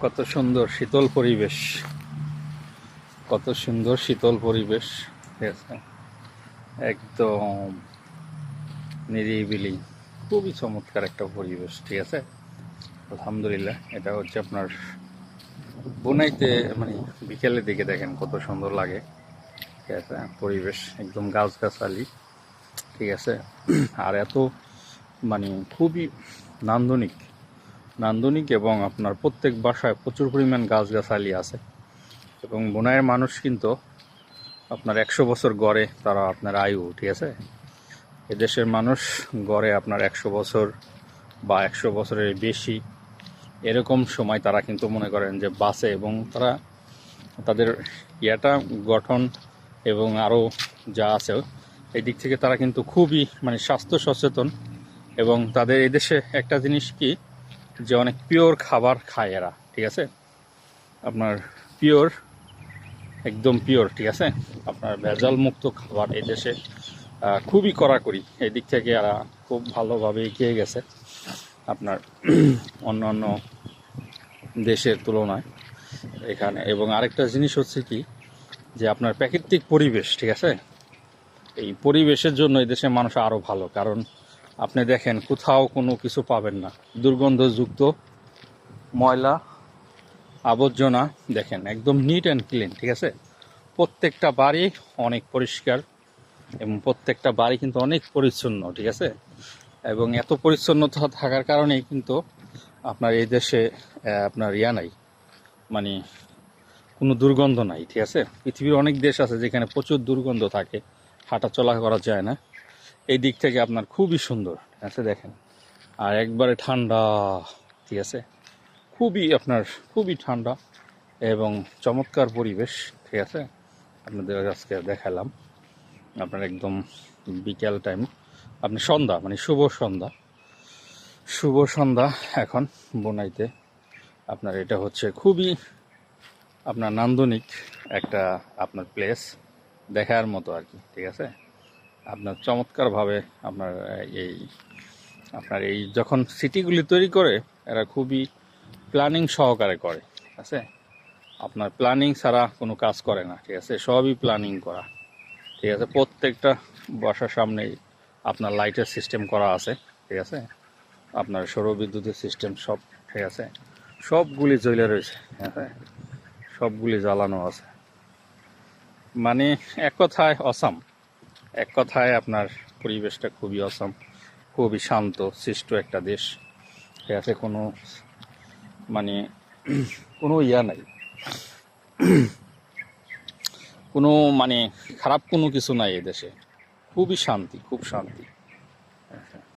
কত সুন্দর শীতল পরিবেশ। কত সুন্দর শীতল পরিবেশ। ঠিক আছে? একদম নিরিবিলি, খুবই চমৎকার একটা পরিবেশ, ঠিক আছে? আলহামদুলিল্লাহ, এটা হচ্ছে আপনার বোনাইতে মানে বিকেলের দিকে দেখেন কত সুন্দর লাগে। ঠিক আছে? পরিবেশ, একদম গাছগাছালি, ঠিক আছে? আর এত মানে খুবই নান্দনিক নান্দনিক এবং আপনার প্রত্যেক বাসায় প্রচুর পরিমাণ গাছগাছালি আছে। এবং বোনাইয়ের মানুষ কিন্তু আপনার একশো বছর গড়ে তারা আপনার আয়ু, ঠিক আছে? এদেশের মানুষ গড়ে আপনার একশো বছর বা একশো বছরের বেশি। এরকম সময় তারা কিন্তু মনে করেন যে বাঁচে এবং তারা তাদের ইয়াটা গঠন এবং আরও যা আছে, এই দিক থেকে তারা কিন্তু খুবই মানে স্বাস্থ্য সচেতন। এবং তাদের এদেশে একটা জিনিস কি যে অনেক পিওর খাবার খায় এরা, ঠিক আছে? আপনার পিওর, একদম পিওর, ঠিক আছে? আপনার ভেজাল মুক্ত খাবার এই দেশে খুবই কড়াকড়ি। এই দিক থেকে এরা খুব ভালোভাবে এগিয়ে গেছে আপনার অন্য অন্য দেশের তুলনায় এখানে। এবং আরেকটা জিনিস হচ্ছে কি, যে আপনার প্রাকৃতিক পরিবেশ, ঠিক আছে? এই পরিবেশের জন্য এই দেশের মানুষ আরও ভালো, কারণ আপনি দেখেন, কোথাও কোনো কিছু পাবেন না। দুর্গন্ধযুক্ত ময়লা, আবর্জনা, দেখেন, একদম নিট অ্যান্ড ক্লিন ঠিক আছে? প্রত্যেকটা বাড়ি অনেক পরিষ্কার এবং প্রত্যেকটা বাড়ি কিন্তু অনেক পরিচ্ছন্ন, ঠিক আছে? এবং এত পরিচ্ছন্নতা থাকার কারণেই কিন্তু আপনার এই দেশে আপনার ইয়া নাই মানে কোনো দুর্গন্ধ নাই, ঠিক আছে? পৃথিবীর অনেক দেশ আছে যেখানে প্রচুর দুর্গন্ধ থাকে হাঁটা চলা করা যায় না। এই দিক থেকে আপনার খুবই সুন্দর আছে দেখেন। আর একবারে ঠান্ডা, ঠিক আছে? খুবই আপনার, খুবই ঠান্ডা এবং চমৎকার পরিবেশ, ঠিক আছে? আপনাদের আজকে দেখালাম। আপনার একদম বিকেল টাইম, আপনি সন্ধ্যা মানে শুভ সন্ধ্যা। শুভ সন্ধ্যা এখন বোনাইতে। আপনার এটা হচ্ছে খুবই আপনার নান্দনিক একটা আপনার প্লেস দেখার মতো আর কি, ঠিক আছে? আপনার চমৎকারভাবে আপনার এই আপনার এই যখন সিটিগুলি তৈরি করে, এরা খুবই প্ল্যানিং সহকারে করে, ঠিক আছে? আপনার প্ল্যানিং ছাড়া কোনো কাজ করে না, ঠিক আছে? সবই প্ল্যানিং করা, ঠিক আছে? প্রত্যেকটা বাসার সামনেই আপনার লাইটের সিস্টেম করা আছে, ঠিক আছে? আপনার সৌর বিদ্যুতের সিস্টেম সব, ঠিক আছে? সবগুলি জ্বলে রয়েছে, ঠিক আছে? সবগুলি জ্বালানো আছে। মানে এক কথায় অসাম এক কথায় আপনার পরিবেশটা খুবই অসম খুবই শান্ত, সৃষ্ট একটা দেশ। এতে কোনো মানে কোনো ইয়া নাই। কোনো মানে খারাপ কোনো কিছু নাই এদেশে খুবই শান্তি, খুব শান্তি।